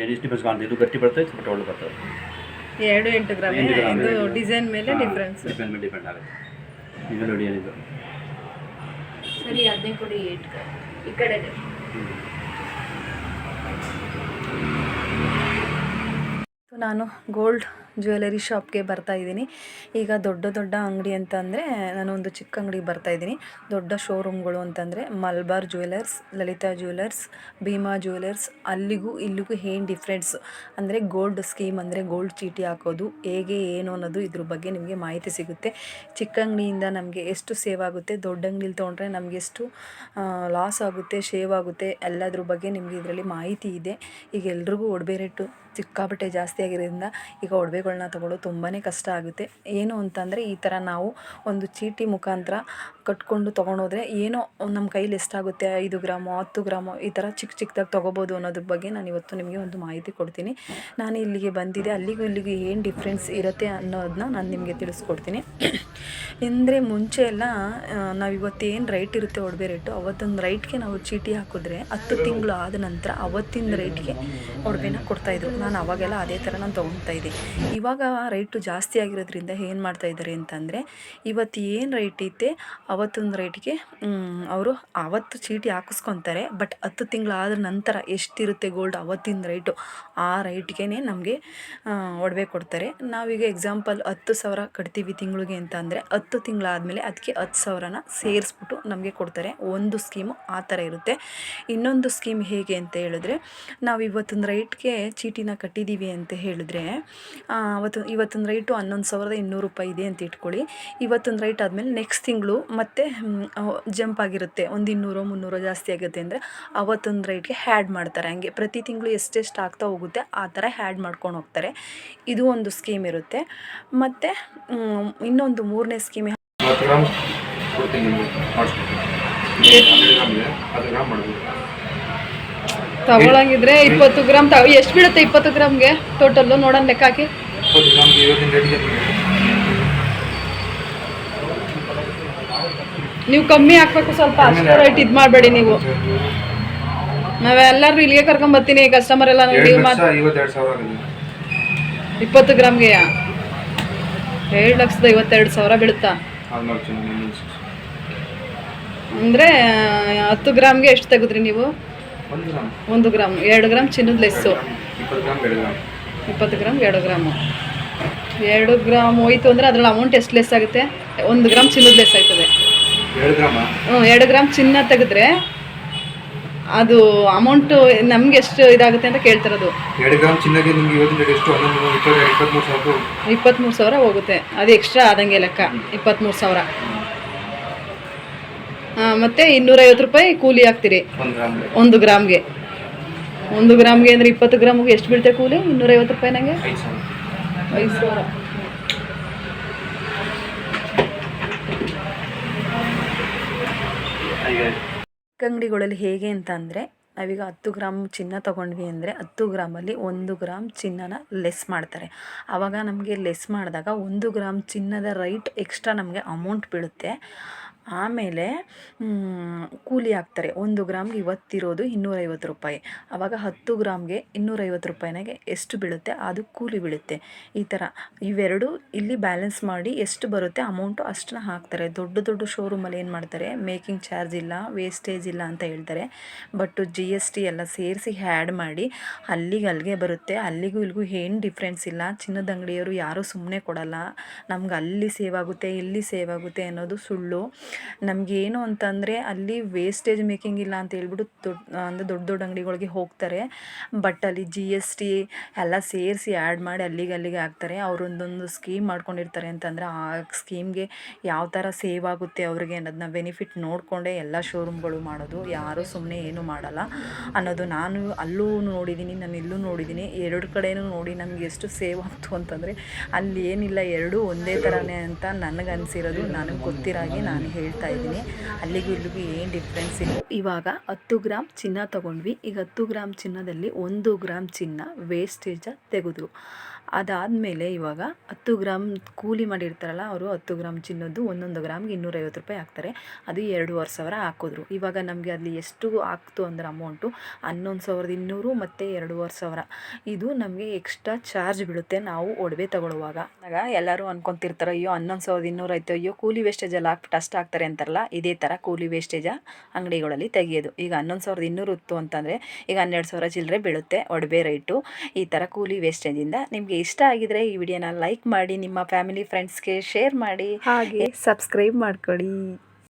ನೋಡಿ ಡಿಫ್ರೆನ್ಸ್ ಕಾಣ್ತದೆ. ಇದು ಗಟ್ಟಿ ಬರ್ತದೆ ಸ್ವಲ್ಪ ಒಳ್ಳೆ ಬರ್ತದೆ. ಎರಡು ಎಂಟು ಗ್ರಾಮ್. ಎಂಟು ಗ್ರಾಮ್ ಇದು. ಡಿಸೈನ್ ಮೇಲೆ ಡಿಫ್ರೆನ್ಸ್ ಮೇಲೆ ಡಿಪೆಂಡ್ ಆಗುತ್ತೆ. ಇದು ನೋಡಿ ಏನಿದು. ಸರಿ ಅದನ್ನೇ ಕೊಡಿ ಏಟ್ ಈ ಕಡೆ ನಾನು ಗೋಲ್ಡ್ ಜ್ಯುವೆಲರಿ ಶಾಪ್ಗೆ ಬರ್ತಾ ಇದ್ದೀನಿ. ಈಗ ದೊಡ್ಡ ದೊಡ್ಡ ಅಂಗಡಿ ಅಂತ ಅಂದರೆ ನಾನು ಒಂದು ಚಿಕ್ಕ ಅಂಗಡಿಗೆ ಬರ್ತಾ ಇದ್ದೀನಿ. ದೊಡ್ಡ ಶೋರೂಮ್ಗಳು ಅಂತಂದರೆ Malabar jewellers, Lalitha jewellers, Bhima jewellers, ಅಲ್ಲಿಗೂ ಇಲ್ಲಿಗೂ ಏನು ಡಿಫ್ರೆನ್ಸ್ ಅಂದರೆ ಗೋಲ್ಡ್ ಸ್ಕೀಮ್ ಅಂದರೆ ಗೋಲ್ಡ್ ಚೀಟಿ ಹಾಕೋದು, ಹೇಗೆ ಏನು ಅನ್ನೋದು ಇದ್ರ ಬಗ್ಗೆ ನಿಮಗೆ ಮಾಹಿತಿ ಸಿಗುತ್ತೆ. ಚಿಕ್ಕ ಅಂಗಡಿಯಿಂದ ನಮಗೆ ಎಷ್ಟು ಸೇವ್ ಆಗುತ್ತೆ, ದೊಡ್ಡ ಅಂಗಡಿಲಿ ತೊಗೊಂಡ್ರೆ ನಮಗೆ ಎಷ್ಟು ಲಾಸ್ ಆಗುತ್ತೆ ಶೇವ್ ಆಗುತ್ತೆ, ಎಲ್ಲದ್ರ ಬಗ್ಗೆ ನಿಮಗೆ ಇದರಲ್ಲಿ ಮಾಹಿತಿ ಇದೆ. ಈಗ ಎಲ್ರಿಗೂ ಒಡವೆ ರೇಟು ಸಿಕ್ಕಾಪಟ್ಟೆ ಜಾಸ್ತಿ ಆಗಿರೋದ್ರಿಂದ ಈಗ ಒಡವೆಗಳ್ನ ತೊಗೊಳ್ಳೋದು ತುಂಬಾ ಕಷ್ಟ ಆಗುತ್ತೆ. ಏನು ಅಂತಂದರೆ ಈ ಥರ ನಾವು ಒಂದು ಚೀಟಿ ಮುಖಾಂತರ ಕಟ್ಕೊಂಡು ತೊಗೊಂಡೋದ್ರೆ ಏನೋ ನಮ್ಮ ಕೈಲಿ ಎಷ್ಟಾಗುತ್ತೆ ಐದು ಗ್ರಾಮು, ಹತ್ತು ಗ್ರಾಮು ಈ ಥರ ಚಿಕ್ಕ ಚಿಕ್ಕದಾಗಿ ತೊಗೋಬೋದು ಅನ್ನೋದ್ರ ಬಗ್ಗೆ ನಾನು ಇವತ್ತು ನಿಮಗೆ ಒಂದು ಮಾಹಿತಿ ಕೊಡ್ತೀನಿ. ನಾನು ಇಲ್ಲಿಗೆ ಬಂದಿದ್ದೆ, ಅಲ್ಲಿಗೂ ಇಲ್ಲಿಗೂ ಏನು ಡಿಫ್ರೆನ್ಸ್ ಇರುತ್ತೆ ಅನ್ನೋದನ್ನ ನಾನು ನಿಮಗೆ ತಿಳಿಸ್ಕೊಡ್ತೀನಿ. ಅಂದರೆ ಮುಂಚೆ ಎಲ್ಲ ನಾವು ಇವತ್ತು ಏನು ರೈಟ್ ಇರುತ್ತೆ ಒಡವೆ ರೇಟು ಅವತ್ತೊಂದು ರೈಟ್ಗೆ ನಾವು ಚೀಟಿ ಹಾಕಿದ್ರೆ ಹತ್ತು ತಿಂಗಳು ಆದ ನಂತರ ಅವತ್ತಿನ ರೇಟ್ಗೆ ಒಡವೆನ ಕೊಡ್ತಾಯಿದ್ರು ನಾನು ಅವಾಗೆಲ್ಲ ಅದೇ ಥರ ನಾನು ತೊಗೊಳ್ತಾ ಇದ್ದೆ. ಇವಾಗ ರೇಟು ಜಾಸ್ತಿ ಆಗಿರೋದ್ರಿಂದ ಏನು ಮಾಡ್ತಾ ಇದ್ದಾರೆ ಅಂತಂದರೆ, ಇವತ್ತು ಏನು ರೇಟ್ ಐತೆ, ಅವತ್ತೊಂದು ರೇಟ್ಗೆ ಅವರು ಆವತ್ತು ಚೀಟಿ ಹಾಕಿಸ್ಕೊತಾರೆ ಬಟ್ ಹತ್ತು ತಿಂಗಳಾದ ನಂತರ ಎಷ್ಟಿರುತ್ತೆ ಗೋಲ್ಡ್ ಅವತ್ತಿನ ರೇಟು ಆ ರೇಟ್ಗೆ ನಮಗೆ ಒಡವೆ ಕೊಡ್ತಾರೆ. ನಾವೀಗ ಎಕ್ಸಾಂಪಲ್ ಹತ್ತು ಸಾವಿರ ಕಟ್ತೀವಿ ತಿಂಗಳಿಗೆ ಅಂತ ಅಂದರೆ ಹತ್ತು ತಿಂಗಳಾದಮೇಲೆ ಅದಕ್ಕೆ ಹತ್ತು ಸಾವಿರನ ಸೇರಿಸ್ಬಿಟ್ಟು ನಮಗೆ ಕೊಡ್ತಾರೆ. ಒಂದು ಸ್ಕೀಮು ಆ ಥರ ಇರುತ್ತೆ. ಇನ್ನೊಂದು ಸ್ಕೀಮ್ ಹೇಗೆ ಅಂತ ಹೇಳಿದ್ರೆ, ನಾವು ಇವತ್ತೊಂದು ರೇಟ್ಗೆ ಚೀಟಿನ ಕಟ್ಟಿದ್ದೀವಿ ಅಂತ ಹೇಳಿದ್ರೆ ಅವತ್ತು ಇವತ್ತಿನ ರೈಟು ಹನ್ನೊಂದು ಸಾವಿರದ ಇನ್ನೂರು ರೂಪಾಯಿ ಇದೆ ಅಂತ ಇಟ್ಕೊಳ್ಳಿ. ಇವತ್ತೊಂದು ರೈಟ್ ಆದಮೇಲೆ ನೆಕ್ಸ್ಟ್ ತಿಂಗಳು ಮತ್ತೆ ಜಂಪ್ ಆಗಿರುತ್ತೆ. ಒಂದು ಇನ್ನೂರು ಮುನ್ನೂರು ಜಾಸ್ತಿ ಆಗುತ್ತೆ ಅಂದರೆ ಅವತ್ತೊಂದು ರೈಟ್ಗೆ ಹ್ಯಾಡ್ ಮಾಡ್ತಾರೆ. ಹಂಗೆ ಪ್ರತಿ ತಿಂಗಳು ಎಷ್ಟೆಷ್ಟು ಆಗ್ತಾ ಹೋಗುತ್ತೆ ಆ ಥರ ಹ್ಯಾಡ್ ಮಾಡ್ಕೊಂಡು ಹೋಗ್ತಾರೆ. ಇದು ಒಂದು ಸ್ಕೀಮ್ ಇರುತ್ತೆ. ಮತ್ತು ಇನ್ನೊಂದು ಮೂರನೇ ಸ್ಕೀಮ್ ತಗೊಳಂಗಿದ್ರೆ ಇಪ್ಪತ್ತು ಗ್ರಾಮ್ ತಗೋ ಎಷ್ಟು ಬೀಳುತ್ತೆ ಇಪ್ಪತ್ತು ಗ್ರಾಮ್ಗೆ? ಟೋಟಲ್ಲು ನೋಡೋಣ ಲೆಕ್ಕ ಹಾಕಿ. ಇವತ್ತಿನ ನೀವು ಕಮ್ಮಿ ಹಾಕ್ಬೇಕು ಸ್ವಲ್ಪ ಅಷ್ಟೇ ರೇಟ್ ಇದು ಮಾಡಬೇಡಿ ನೀವು. ನಾವೆಲ್ಲರೂ ಇಲ್ಲಿಗೆ ಕರ್ಕೊಂಬರ್ತೀನಿ ಕಸ್ಟಮರ್ ಎಲ್ಲ ನೋಡಿ ಇಪ್ಪತ್ತು ಗ್ರಾಮ್ಗೆ? ಏಳು ಲಕ್ಷದ ಐವತ್ತೆರಡು ಸಾವಿರ ಬೀಳುತ್ತಾ? ಅಂದ್ರೆ ಹತ್ತು ಗ್ರಾಮ್ಗೆ ಎಷ್ಟು ತೆಗೆದ್ರಿ ನೀವು? ಒಂದು ಗ್ರಾಮ್. ಎರಡು ಗ್ರಾಮ್ ಚಿನ್ನದ ಲೆಸ್ಸು. ಇಪ್ಪತ್ತು ಗ್ರಾಮ್ ಎರಡು ಗ್ರಾಮ್. ಎರಡು ಗ್ರಾಮು ಹೋಯ್ತು ಅಂದರೆ ಅದ್ರಲ್ಲಿ ಅಮೌಂಟ್ ಎಷ್ಟು ಲೆಸ್ ಆಗುತ್ತೆ? ಒಂದು ಗ್ರಾಮ್ ಚಿನ್ನದ ಲೆಸ್ ಆಯ್ತದೆ. ಹ್ಞೂ ಎರಡು ಗ್ರಾಮ್ ಚಿನ್ನ ತೆಗೆದ್ರೆ ಅದು ಅಮೌಂಟ್ ನಮ್ಗೆ ಎಷ್ಟು ಇದಾಗುತ್ತೆ ಅಂತ ಕೇಳ್ತಿರೋದು. ಇಪ್ಪತ್ತ್ಮೂರು ಸಾವಿರ ಹೋಗುತ್ತೆ. ಅದು ಎಕ್ಸ್ಟ್ರಾ ಆದಂಗೆ ಲೆಕ್ಕ. ಇಪ್ಪತ್ತ್ಮೂರು ಸಾವಿರ. ಮತ್ತೆ ಇನ್ನೂರೈವತ್ತು ರೂಪಾಯಿ ಕೂಲಿ ಹಾಕ್ತೀರಿ. ಒಂದು ಗ್ರಾಮ್ಗೆ. ಒಂದು ಗ್ರಾಮ್ಗೆ ಅಂದರೆ ಇಪ್ಪತ್ತು ಗ್ರಾಮ್ಗೆ ಎಷ್ಟು ಬೀಳುತ್ತೆ ಕೂಲಿ? ಇನ್ನೂರೈವತ್ತು ರೂಪಾಯಿ ನನಗೆ ಅಂಗಡಿಗಳಲ್ಲಿ ಹೇಗೆ ಅಂತ ಅಂದರೆ, ನಾವೀಗ ಹತ್ತು ಗ್ರಾಮ್ ಚಿನ್ನ ತಗೊಂಡ್ವಿ ಅಂದರೆ ಹತ್ತು ಗ್ರಾಮಲ್ಲಿ ಒಂದು ಗ್ರಾಮ್ ಚಿನ್ನನ ಲೆಸ್ ಮಾಡ್ತಾರೆ. ಆವಾಗ ನಮಗೆ ಲೆಸ್ ಮಾಡಿದಾಗ ಒಂದು ಗ್ರಾಮ್ ಚಿನ್ನದ ರೈಟ್ ಎಕ್ಸ್ಟ್ರಾ ನಮಗೆ ಅಮೌಂಟ್ ಬೀಳುತ್ತೆ. ಆಮೇಲೆ ಕೂಲಿ ಹಾಕ್ತಾರೆ. ಒಂದು ಗ್ರಾಮ್ಗೆ ಇವತ್ತಿರೋದು ಇನ್ನೂರೈವತ್ತು ರೂಪಾಯಿ. ಆವಾಗ ಹತ್ತು ಗ್ರಾಮ್ಗೆ ಇನ್ನೂರೈವತ್ತು ರೂಪಾಯಿನಾಗೆ ಎಷ್ಟು ಬೀಳುತ್ತೆ? ಅದು ಕೂಲಿ ಬೀಳುತ್ತೆ. ಈ ಥರ ಇವೆರಡು ಇಲ್ಲಿ ಬ್ಯಾಲೆನ್ಸ್ ಮಾಡಿ ಎಷ್ಟು ಬರುತ್ತೆ? ಅಮೌಂಟು ಅಷ್ಟನ್ನ ಹಾಕ್ತಾರೆ. ದೊಡ್ಡ ದೊಡ್ಡ ಶೋರೂಮಲ್ಲಿ ಏನು ಮಾಡ್ತಾರೆ? ಮೇಕಿಂಗ್ ಚಾರ್ಜ್ ಇಲ್ಲ, ವೇಸ್ಟೇಜ್ ಇಲ್ಲ ಅಂತ ಹೇಳ್ತಾರೆ. ಬಟ್ ಜಿ ಎಸ್ ಟಿ ಎಲ್ಲ ಸೇರಿಸಿ ಹ್ಯಾಡ್ ಮಾಡಿ ಅಲ್ಲಿಗೆ ಅಲ್ಲಿಗೆ ಬರುತ್ತೆ. ಅಲ್ಲಿಗೂ ಇಲ್ಲಿಗೂ ಏನು ಡಿಫ್ರೆನ್ಸ್ ಇಲ್ಲ. ಚಿನ್ನದ ಅಂಗಡಿಯವರು ಯಾರೂ ಸುಮ್ಮನೆ ಕೊಡಲ್ಲ. ನಮ್ಗೆ ಅಲ್ಲಿ ಸೇವ್ ಆಗುತ್ತೆ, ಇಲ್ಲಿ ಸೇವ್ ಆಗುತ್ತೆ ಅನ್ನೋದು ಸುಳ್ಳು. ನಮಗೇನು ಅಂತಂದರೆ ಅಲ್ಲಿ ವೇಸ್ಟೇಜ್ ಮೇಕಿಂಗ್ ಇಲ್ಲ ಅಂತ ಹೇಳ್ಬಿಟ್ಟು ದೊಡ್ಡ ಅಂದರೆ ದೊಡ್ಡ ದೊಡ್ಡ ಅಂಗಡಿಗಳಿಗೆ ಹೋಗ್ತಾರೆ. ಬಟ್ ಅಲ್ಲಿ ಜಿ ಎಸ್ ಟಿ ಎಲ್ಲ ಸೇರಿಸಿ ಆ್ಯಡ್ ಮಾಡಿ ಅಲ್ಲಿಗೆ ಅಲ್ಲಿಗೆ ಹಾಕ್ತಾರೆ. ಅವರೊಂದೊಂದು ಸ್ಕೀಮ್ ಮಾಡ್ಕೊಂಡಿರ್ತಾರೆ ಅಂತಂದರೆ ಆ ಸ್ಕೀಮ್ಗೆ ಯಾವ ಥರ ಸೇವ್ ಆಗುತ್ತೆ ಅವ್ರಿಗೆ ಅನ್ನೋದನ್ನ ಬೆನಿಫಿಟ್ ನೋಡಿಕೊಂಡೇ ಎಲ್ಲ ಶೋರೂಮ್ಗಳು ಮಾಡೋದು. ಯಾರೂ ಸುಮ್ಮನೆ ಏನೂ ಮಾಡಲ್ಲ. ಅನ್ನೋದು ನಾನು ಅಲ್ಲೂ ನೋಡಿದ್ದೀನಿ ನಾನು ಇಲ್ಲೂ ನೋಡಿದ್ದೀನಿ ಎರಡು ಕಡೆನೂ ನೋಡಿ ನಮ್ಗೆ ಎಷ್ಟು ಸೇವ್ ಆಗ್ತು ಅಂತಂದರೆ ಅಲ್ಲಿ ಏನಿಲ್ಲ, ಎರಡೂ ಒಂದೇ ಥರನೇ ಅಂತ ನನಗೆ ನನಗೆ ಗೊತ್ತಿರಾಗಿ ನಾನು ಹೇಳ್ತಾ ಇದ್ದೀನಿ. ಅಲ್ಲಿಗೂ ಇಲ್ಲಿಗೂ ಏನು ಡಿಫ್ರೆನ್ಸ್ ಇಲ್ಲ. ಇವಾಗ ಹತ್ತು ಗ್ರಾಮ್ ಚಿನ್ನ ತೊಗೊಂಡ್ವಿ. ಈಗ ಹತ್ತು ಗ್ರಾಮ್ ಚಿನ್ನದಲ್ಲಿ ಒಂದು ಗ್ರಾಮ್ ಚಿನ್ನ ವೇಸ್ಟೇಜ ತೆಗೆದ್ರು. ಅದಾದಮೇಲೆ ಇವಾಗ ಹತ್ತು ಗ್ರಾಮ್ ಕೂಲಿ ಮಾಡಿರ್ತಾರಲ್ಲ ಅವರು ಹತ್ತು ಗ್ರಾಮ್ ಚಿನ್ನದ್ದು ಒಂದೊಂದು ಗ್ರಾಮ್ಗೆ ಇನ್ನೂರೈವತ್ತು ರೂಪಾಯಿ ಹಾಕ್ತಾರೆ. ಅದು ಎರಡೂವರೆ ಸಾವಿರ ಹಾಕಿದ್ರು. ಇವಾಗ ನಮಗೆ ಅಲ್ಲಿ ಎಷ್ಟು ಹಾಕ್ತು ಅಂದ್ರೆ ಅಮೌಂಟು ಹನ್ನೊಂದು ಸಾವಿರದ ಇನ್ನೂರು ಮತ್ತು ಎರಡೂವರೆ ಸಾವಿರ. ಇದು ನಮಗೆ ಎಕ್ಸ್ಟ್ರಾ ಚಾರ್ಜ್ ಬೀಳುತ್ತೆ ನಾವು ಒಡವೆ ತಗೊಳ್ಳುವಾಗ. ಆಗ ಎಲ್ಲರೂ ಅನ್ಕೊಂತಿರ್ತಾರೋ, ಅಯ್ಯೋ, ಹನ್ನೊಂದು ಸಾವಿರದ ಇನ್ನೂರು ಆಯ್ತು. ಅಯ್ಯೋ, ಕೂಲಿ ವೇಸ್ಟೇಜ್ ಎಲ್ಲ ಹಾಕ್ಬಿಟ್ಟು ಅಷ್ಟು ಹಾಕ್ತಾರೆ ಅಂತಾರಲ್ಲ, ಇದೇ ಥರ ಕೂಲಿ ವೇಸ್ಟೇಜ ಅಂಗಡಿಗಳಲ್ಲಿ ತೆಗೆಯೋದು. ಈಗ ಹನ್ನೊಂದು ಸಾವಿರದ ಇನ್ನೂರು ಇತ್ತು ಅಂತಂದರೆ ಈಗ ಹನ್ನೆರಡು ಸಾವಿರ ಚಿಲ್ಲರೆ ಬೀಳುತ್ತೆ ಒಡವೆ ರೇಟು ಈ ಥರ ಕೂಲಿ ವೇಸ್ಟೇಜಿಂದ ನಿಮಗೆ ಇಷ್ಟ ಆಗಿದ್ರೆ ಈ ವಿಡಿಯೋನ ಲೈಕ್ ಮಾಡಿ ನಿಮ್ಮ ಫ್ಯಾಮಿಲಿ ಫ್ರೆಂಡ್ಸ್ಗೆ ಶೇರ್ ಮಾಡಿ. ಹಾಗೆ ಸಬ್ಸ್ಕ್ರೈಬ್ ಮಾಡ್ಕೊಳ್ಳಿ.